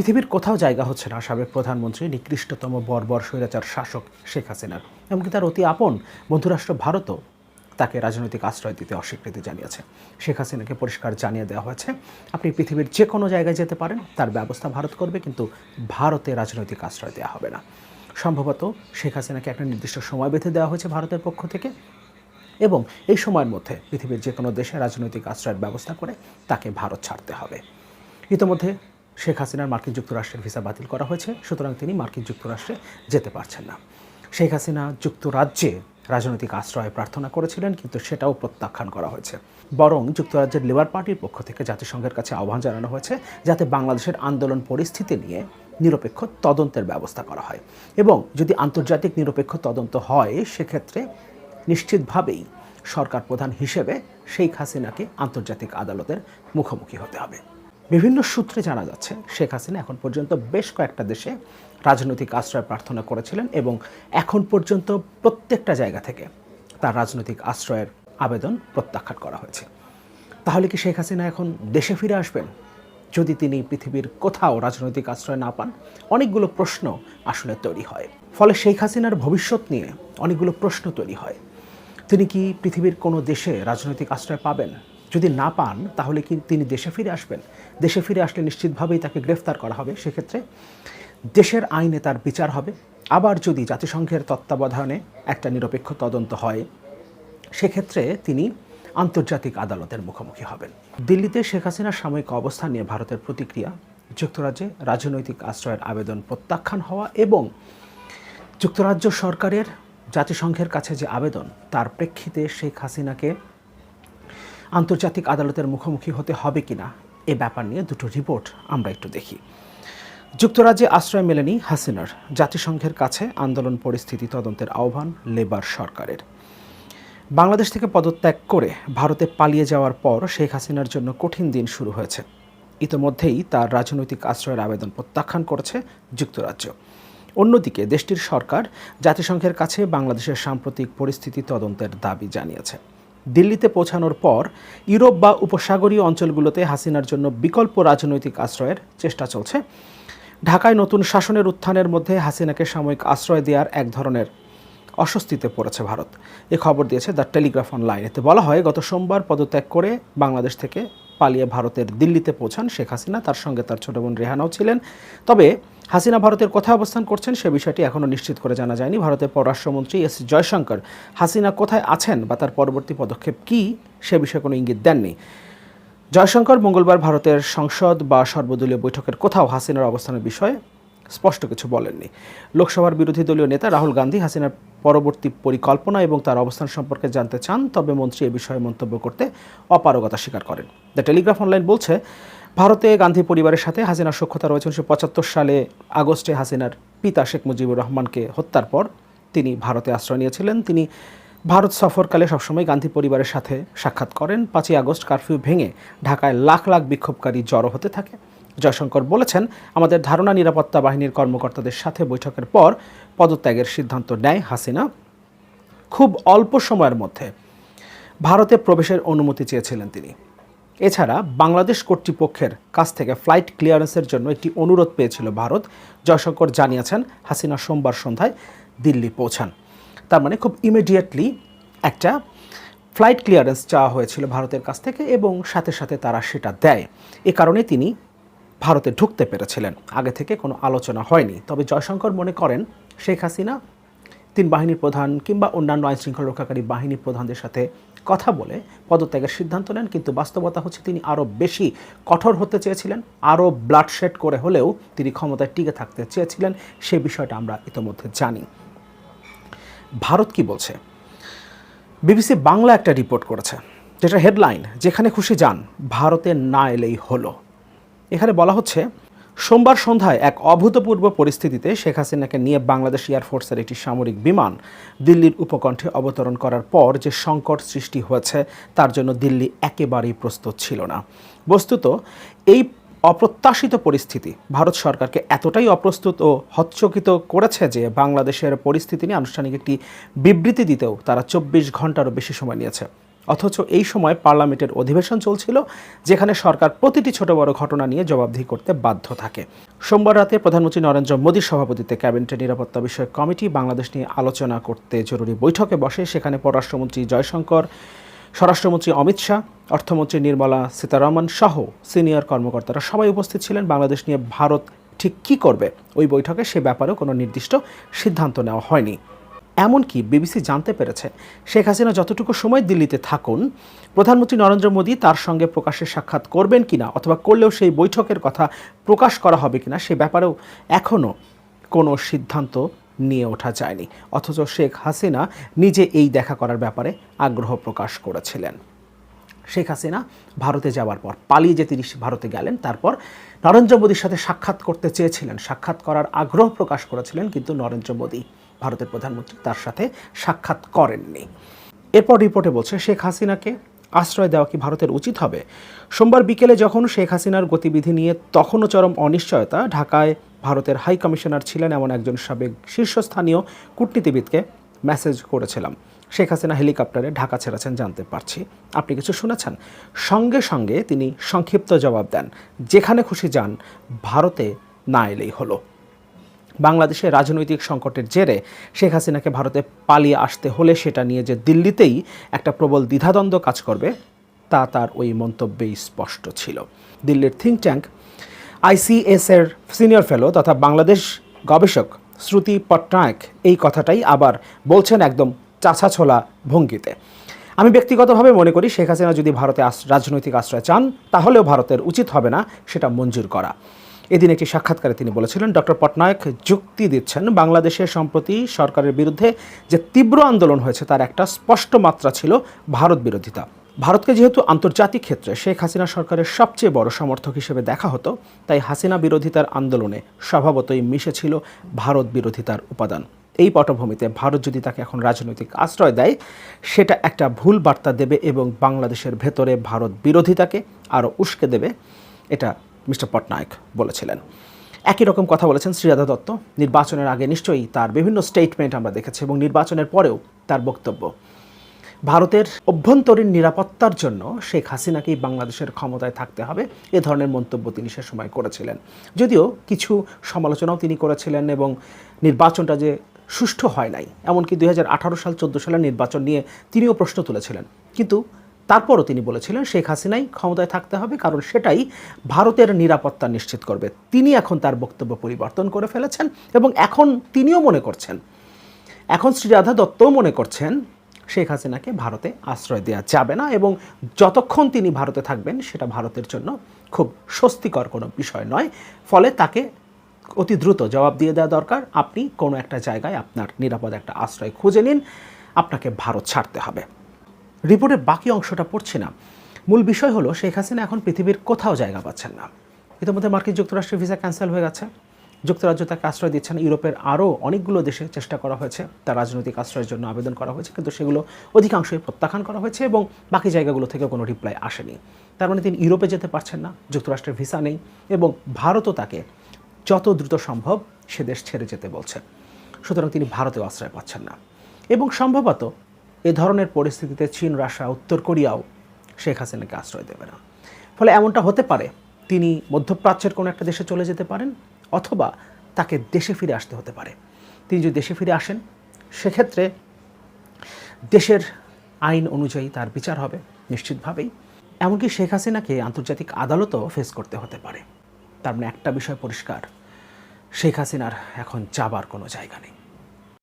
পৃথিবীর কোথাও জায়গা হচ্ছে না, সাবেক প্রধানমন্ত্রী নিকৃষ্টতম বর্বর স্বৈরাচার শাসক শেখ হাসিনার এমনকি তার অতি আপন বন্ধুরাষ্ট্র ভারতও তাকে রাজনৈতিক আশ্রয় দিতে অস্বীকৃতি জানিয়েছে। শেখ হাসিনাকে পরিষ্কার জানিয়ে দেওয়া হয়েছে, আপনি পৃথিবীর যে কোনো জায়গায় যেতে পারেন, তার ব্যবস্থা ভারত করবে, কিন্তু ভারতে রাজনৈতিক আশ্রয় দেওয়া হবে না। সম্ভবত শেখ হাসিনাকে একটা নির্দিষ্ট সময় বেঁধে দেওয়া হয়েছে ভারতের পক্ষ থেকে এবং এই সময়ের মধ্যে পৃথিবীর যে কোনো দেশে রাজনৈতিক আশ্রয়ের ব্যবস্থা করে তাকে ভারত ছাড়তে হবে। ইতিমধ্যে শেখ হাসিনার মার্কিন যুক্তরাষ্ট্রের ভিসা বাতিল করা হয়েছে, সুতরাং তিনি মার্কিন যুক্তরাষ্ট্রে যেতে পারছেন না। শেখ হাসিনা যুক্তরাজ্যে রাজনৈতিক আশ্রয় প্রার্থনা করেছিলেন, কিন্তু সেটাও প্রত্যাখ্যান করা হয়েছে। বরং যুক্তরাজ্যের লেবার পার্টির পক্ষ থেকে জাতিসংঘের কাছে আহ্বান জানানো হয়েছে, যাতে বাংলাদেশের আন্দোলন পরিস্থিতি নিয়ে নিরপেক্ষ তদন্তের ব্যবস্থা করা হয়। এবং যদি আন্তর্জাতিক নিরপেক্ষ তদন্ত হয়, সেক্ষেত্রে নিশ্চিতভাবেই সরকার প্রধান হিসেবে শেখ হাসিনাকে আন্তর্জাতিক আদালতের মুখোমুখি হতে হবে। বিভিন্ন সূত্রে জানা যাচ্ছে, শেখ হাসিনা এখন পর্যন্ত বেশ কয়েকটা দেশে রাজনৈতিক আশ্রয় প্রার্থনা করেছিলেন এবং এখন পর্যন্ত প্রত্যেকটা জায়গা থেকে তার রাজনৈতিক আশ্রয়ের আবেদন প্রত্যাখ্যান করা হয়েছে। তাহলে কি শেখ হাসিনা এখন দেশে ফিরে আসবেন? যদি তিনি পৃথিবীর কোথাও রাজনৈতিক আশ্রয় না পান, অনেকগুলো প্রশ্ন আসলে তৈরি হয়। ফলে শেখ হাসিনার ভবিষ্যৎ নিয়ে অনেকগুলো প্রশ্ন তৈরি হয়। তিনি কি পৃথিবীর কোনো দেশে রাজনৈতিক আশ্রয় পাবেন? যদি না পান, তাহলে কি তিনি দেশে ফিরে আসবেন? দেশে ফিরে আসলে নিশ্চিতভাবেই তাকে গ্রেফতার করা হবে। সেক্ষেত্রে দেশের আইনে তার বিচার হবে। আবার যদি জাতিসংঘের তত্ত্বাবধানে একটা নিরপেক্ষ তদন্ত হয়, সেক্ষেত্রে তিনি আন্তর্জাতিক আদালতের মুখোমুখি হবেন। দিল্লিতে শেখ হাসিনার সাময়িক অবস্থান নিয়ে ভারতের প্রতিক্রিয়া, যুক্তরাজ্যে রাজনৈতিক আশ্রয়ের আবেদন প্রত্যাখ্যান হওয়া এবং যুক্তরাজ্য সরকারের জাতিসংঘের কাছে যে আবেদন, তার প্রেক্ষিতে শেখ হাসিনাকে আন্তর্জাতিক আদালতের মুখোমুখি হতে হবে কিনা, এ ব্যাপার নিয়ে দুটো রিপোর্ট আমরা একটু দেখি। যুক্তরাজ্যে আশ্রয় মেলেনি হাসিনার। জাতিসংঘের কাছে আন্দোলন পরিস্থিতি তদন্তের আহ্বান লেবার সরকারের। বাংলাদেশ থেকে পদত্যাগ করে ভারতে পালিয়ে যাওয়ার পর শেখ হাসিনার জন্য কঠিন দিন শুরু হয়েছে। ইতোমধ্যেই তার রাজনৈতিক আশ্রয়ের আবেদন প্রত্যাখ্যান করেছে যুক্তরাজ্য। অন্যদিকে দেশটির সরকার জাতিসংঘের কাছে বাংলাদেশের সাম্প্রতিক পরিস্থিতি তদন্তের দাবি জানিয়েছে। দিল্লিতে পৌঁছানোর পর ইউরোপ বা উপসাগরীয় অঞ্চলগুলোতে হাসিনার জন্য বিকল্প রাজনৈতিক আশ্রয়ের চেষ্টা চলছে। ঢাকায় নতুন শাসনের উত্থানের মধ্যে হাসিনাকে সাময়িক আশ্রয় দেওয়ার এক ধরনের অস্বস্তিতে পড়েছে ভারত। এ খবর দিয়েছে দ্য টেলিগ্রাফ অনলাইন। এতে বলা হয়, গত সোমবার পদত্যাগ করে বাংলাদেশ থেকে পালিয়ে ভারতের দিল্লিতে পৌঁছান শেখ হাসিনা। তার সঙ্গে তার ছোট বোন রেহানাও ছিলেন। তবে হাসিনা ভারতের কোথায় অবস্থান করছেন সে বিষয়টি এখনও নিশ্চিত করে জানা যায়নি। ভারতের পররাষ্ট্রমন্ত্রী এস জয়শঙ্কর, হাসিনা কোথায় আছেন বা তার পরবর্তী পদক্ষেপ কী সে বিষয়ে কোনো ইঙ্গিত দেননি। জয়শঙ্কর, মঙ্গলবার ভারতের সংসদ বা সর্বদলীয় বৈঠকের কোথাও হাসিনার অবস্থানের বিষয়ে স্পষ্ট কিছু বলেননি। লোকসভার বিরোধী দলীয় নেতা রাহুল গান্ধী হাসিনার পরবর্তী পরিকল্পনা এবং তার অবস্থান সম্পর্কে জানতে চান, তবে মন্ত্রী এ বিষয়ে মন্তব্য করতে অপারগতা স্বীকার করেন। দ্য টেলিগ্রাফ অনলাইন বলছে ভারতে গান্ধী পরিবারের সাথে হাসিনার সক্ষতা রয়েছে উনিশশো পঁচাত্তর সালে আগস্টে হাসিনার পিতা শেখ মুজিবুর রহমানকে হত্যার পর তিনি ভারতে আশ্রয় নিয়েছিলেন। তিনি ভারত সফরকালে সবসময় গান্ধী পরিবারের সাথে সাক্ষাৎ করেন। পাঁচই আগস্ট কারফিউ ভেঙে ঢাকায় লাখ লাখ বিক্ষোভকারী জড়ো হতে থাকে। জয়শঙ্কর বলেছেন, আমাদের ধারণা নিরাপত্তা বাহিনীর কর্মকর্তাদের সাথে বৈঠকের পর পদত্যাগের সিদ্ধান্ত নেয় হাসিনা। খুব অল্প সময়ের মধ্যে ভারতে প্রবেশের অনুমতি চেয়েছিলেন তিনি। এছাড়া বাংলাদেশ কর্তৃপক্ষের কাছ থেকে ফ্লাইট ক্লিয়ারেন্সের জন্য একটি অনুরোধ পেয়েছিল ভারত। জয়শঙ্কর জানিয়েছেন, হাসিনা সোমবার সন্ধ্যায় দিল্লি পৌঁছান। তার মানে খুব ইমিডিয়েটলি একটা ফ্লাইট ক্লিয়ারেন্স চাওয়া হয়েছিল ভারতের কাছ থেকে এবং সাথে সাথে তারা সেটা দেয়। এ কারণে তিনি ভারতে ঢুকতে পেরেছিলেন। আগে থেকে কোনো আলোচনা হয়নি। তবে জয়শঙ্কর মনে করেন, শেখ হাসিনা তিন বাহিনীর প্রধান কিংবা অন্যান্য আইনশৃঙ্খলা রক্ষাকারী বাহিনী প্রধানদের সাথে কথা বলে পদত্যাগের সিদ্ধান্ত নেন, কিন্তু বাস্তবতা হচ্ছে তিনি আরও বেশি কঠোর হতে চেয়েছিলেন আরও ব্লাডশেড করে হলেও তিনি ক্ষমতায় টিকে থাকতে চেয়েছিলেন, সে বিষয়টা আমরা ইতোমধ্যে জানি। ভারত কি বলছে? বিবিসি বাংলা একটা রিপোর্ট করেছে যেটা হেডলাইন, যেখানে খুশি যান, ভারতে না এলেই হলো। এখানে বলা হচ্ছে সোমবার সন্ধ্যায় এক অভূতপূর্ব পরিস্থিতিতে শেখ হাসিনাকে নিয়ে বাংলাদেশ এয়ারফোর্সের একটি সামরিক বিমান দিল্লির উপকণ্ঠে অবতরণ করার পর যে সংকট সৃষ্টি হয়েছে, তার জন্য দিল্লি একেবারেই প্রস্তুত ছিল না। বস্তুত, এই অপ্রত্যাশিত পরিস্থিতি ভারত সরকারকে এতটাই অপ্রস্তুত ও হচ্চকিত করেছে যে বাংলাদেশের পরিস্থিতি নিয়ে আনুষ্ঠানিক একটি বিবৃতি দিতেও তারা চব্বিশ ঘন্টারও বেশি সময় নিয়েছে। অথচ এই সময় পার্লামেন্টের অধিবেশন চলছিল, যেখানে সরকার প্রতিটি ছোট বড় ঘটনা নিয়ে জবাবদিহি করতে বাধ্য থাকে। সোমবার রাতে প্রধানমন্ত্রী নরেন্দ্র মোদীর সভাপতিত্বে ক্যাবিনেটের নিরাপত্তা বিষয়ক কমিটি বাংলাদেশ নিয়ে আলোচনা করতে জরুরি বৈঠকে বসে, সেখানে পররাষ্ট্রমন্ত্রী জয়শঙ্কর, স্বরাষ্ট্রমন্ত্রী অমিত শাহ, অর্থমন্ত্রী নির্মলা সীতারামন সহ সিনিয়র কর্মকর্তারা সবাই উপস্থিত ছিলেন। বাংলাদেশ নিয়ে ভারত ঠিক কী করবে? ওই বৈঠকে সে ব্যাপারেও কোনো নির্দিষ্ট সিদ্ধান্ত নেওয়া হয়নি। এমনকি বিবিসি জানতে পেরেছে। শেখ হাসিনা যতটুকু সময় দিল্লিতে থাকুন, প্রধানমন্ত্রী নরেন্দ্র মোদী তার সঙ্গে প্রকাশ্যে সাক্ষাৎ করবেন কিনা অথবা করলেও সেই বৈঠকের কথা প্রকাশ করা হবে কিনা সে ব্যাপারেও এখনও কোনো সিদ্ধান্ত নিয়ে ওঠা যায়নি। অথচ শেখ হাসিনা নিজে এই দেখা করার ব্যাপারে আগ্রহ প্রকাশ করেছিলেন। শেখ হাসিনা ভারতে যাওয়ার পর, পালিয়ে যে তিনি ভারতে গেলেন, তারপর নরেন্দ্র মোদীর সাথে সাক্ষাৎ করতে চেয়েছিলেন। সাক্ষাৎ করার আগ্রহ প্রকাশ করেছিলেন কিন্তু নরেন্দ্র মোদী। ভারতের প্রধানমন্ত্রী তার সাথে সাক্ষাৎ করেননি। এরপর রিপোর্টে বলছে, শেখ হাসিনাকে আশ্রয় দেওয়া কি ভারতের উচিত হবে? সোমবার বিকেলে যখন শেখ হাসিনার গতিবিধি নিয়ে তখনও চরম অনিশ্চয়তা, ঢাকায় ভারতের হাই কমিশনার ছিলেন এমন একজন সাবেক শীর্ষস্থানীয় কূটনীতিবিদকে মেসেজ করেছিলাম। শেখ হাসিনা হেলিকপ্টারে ঢাকা ছেড়েছেন, জানতে পারছি। আপনি কিছু শুনেছেন? সঙ্গে সঙ্গে তিনি সংক্ষিপ্ত জবাব দেন। যেখানে খুশি যান, ভারতে না এলেই হলো। বাংলাদেশে রাজনৈতিক সংকটের জেরে শেখ হাসিনাকে ভারতে পালিয়ে আসতে হলে সেটা নিয়ে যে দিল্লিতেই একটা প্রবল দ্বিধাদ্বন্দ্ব কাজ করবে, তা তার ওই মন্তব্যেই স্পষ্ট ছিল। দিল্লির থিঙ্ক ট্যাঙ্ক আইসিএস এর সিনিয়র ফেলো তথা বাংলাদেশ গবেষক শ্রুতি পটনায়ক এই কথাটাই আবার বলছেন একদম চাছাছোলা ভঙ্গিতে। আমি ব্যক্তিগতভাবে মনে করি শেখ হাসিনা যদি ভারতে রাজনৈতিক আশ্রয় চান, তাহলেও ভারতের উচিত হবে না সেটা মঞ্জুর করা। এদিন একটি সাক্ষাৎকারে তিনি বলেছিলেন, ডক্টর পটনায়ক যুক্তি দিচ্ছেন বাংলাদেশের সম্প্রতি সরকারের বিরুদ্ধে যে তীব্র আন্দোলন হয়েছে, তার একটা স্পষ্ট মাত্রা ছিল ভারত বিরোধিতা। ভারতকে যেহেতু আন্তর্জাতিক ক্ষেত্রে শেখ হাসিনা সরকারের সবচেয়ে বড় সমর্থক হিসেবে দেখা হতো, তাই হাসিনা বিরোধিতার আন্দোলনে স্বভাবতই মিশেছিল ভারত বিরোধিতার উপাদান। এই পটভূমিতে ভারত যদি তাকে এখন রাজনৈতিক আশ্রয় দেয়, সেটা একটা ভুল বার্তা দেবে এবং বাংলাদেশের ভেতরে ভারত বিরোধিতাকে আরও উস্কে দেবে, এটা মিস্টার পটনায়ক বলেছিলেন। একই রকম কথা বলেছেন শ্রীরাধা দত্ত। নির্বাচনের আগে নিশ্চয়ই তার বিভিন্ন স্টেটমেন্ট আমরা দেখেছি এবং নির্বাচনের পরেও তার বক্তব্য। ভারতের অভ্যন্তরীণ নিরাপত্তার জন্য শেখ হাসিনাকেই বাংলাদেশের ক্ষমতায় থাকতে হবে, এ ধরনের মন্তব্য তিনি সে সময় করেছিলেন। যদিও কিছু সমালোচনাও তিনি করেছিলেন এবং নির্বাচনটা যে সুষ্ঠু হয় নাই, এমনকি দুই হাজার আঠারো সাল চোদ্দ সালের নির্বাচন নিয়ে তিনিও প্রশ্ন তুলেছিলেন। কিন্তু তারপরও তিনি বলেছিলেন, শেখ হাসিনাই ক্ষমতায় থাকতে হবে, কারণ সেটাই ভারতের নিরাপত্তা নিশ্চিত করবে। তিনি এখন তার বক্তব্য পরিবর্তন করে ফেলেছেন এবং এখন তিনিও মনে করছেন, এখন শ্রীরাধা দত্তও মনে করছেন, শেখ হাসিনাকে ভারতে আশ্রয় দেওয়া যাবে না এবং যতক্ষণ তিনি ভারতে থাকবেন, সেটা ভারতের জন্য খুব স্বস্তিকর কোনো বিষয় নয়। ফলে তাকে অতি দ্রুত জবাব দিয়ে দেওয়া দরকার। আপনি কোনো একটা জায়গায় আপনার নিরাপদ একটা আশ্রয় খুঁজে নিন। আপনাকে ভারত ছাড়তে হবে। রিপোর্টের বাকি অংশটা পড়ছি না। মূল বিষয় হলো, শেখ হাসিনা এখন পৃথিবীর কোথাও জায়গা পাচ্ছেন না। ইতিমধ্যে মার্কিন যুক্তরাষ্ট্রের ভিসা ক্যান্সেল হয়ে গেছে। যুক্তরাজ্য তাকে আশ্রয় দিচ্ছে না ইউরোপের আরও অনেকগুলো দেশে চেষ্টা করা হয়েছে। তার রাজনৈতিক আশ্রয়ের জন্য আবেদন করা হয়েছে, কিন্তু সেগুলো অধিকাংশই প্রত্যাখ্যান করা হয়েছে এবং বাকি জায়গাগুলো থেকে কোনো রিপ্লাই আসেনি। তার মানে তিনি ইউরোপে যেতে পারছেন না, যুক্তরাষ্ট্রের ভিসা নেই এবং ভারতও তাকে যত দ্রুত সম্ভব সে দেশ ছেড়ে যেতে বলছে। সুতরাং তিনি ভারতেও আশ্রয় পাচ্ছেন না। এবং সম্ভবত এ ধরনের পরিস্থিতিতে চীন, রাশিয়া, উত্তর কোরিয়াও শেখ হাসিনাকে আশ্রয় দেবে না। ফলে এমনটা হতে পারে তিনি মধ্যপ্রাচ্যের কোনো একটা দেশে চলে যেতে পারেন অথবা তাকে দেশে ফিরে আসতে হতে পারে। তিনি যদি দেশে ফিরে আসেন, সেক্ষেত্রে দেশের আইন অনুযায়ী তার বিচার হবে, নিশ্চিতভাবেই। এমনকি শেখ হাসিনাকে আন্তর্জাতিক আদালতও ফেস করতে হতে পারে। তার মানে একটা বিষয় পরিষ্কার, শেখ হাসিনার এখন যাবার কোনো জায়গা নেই।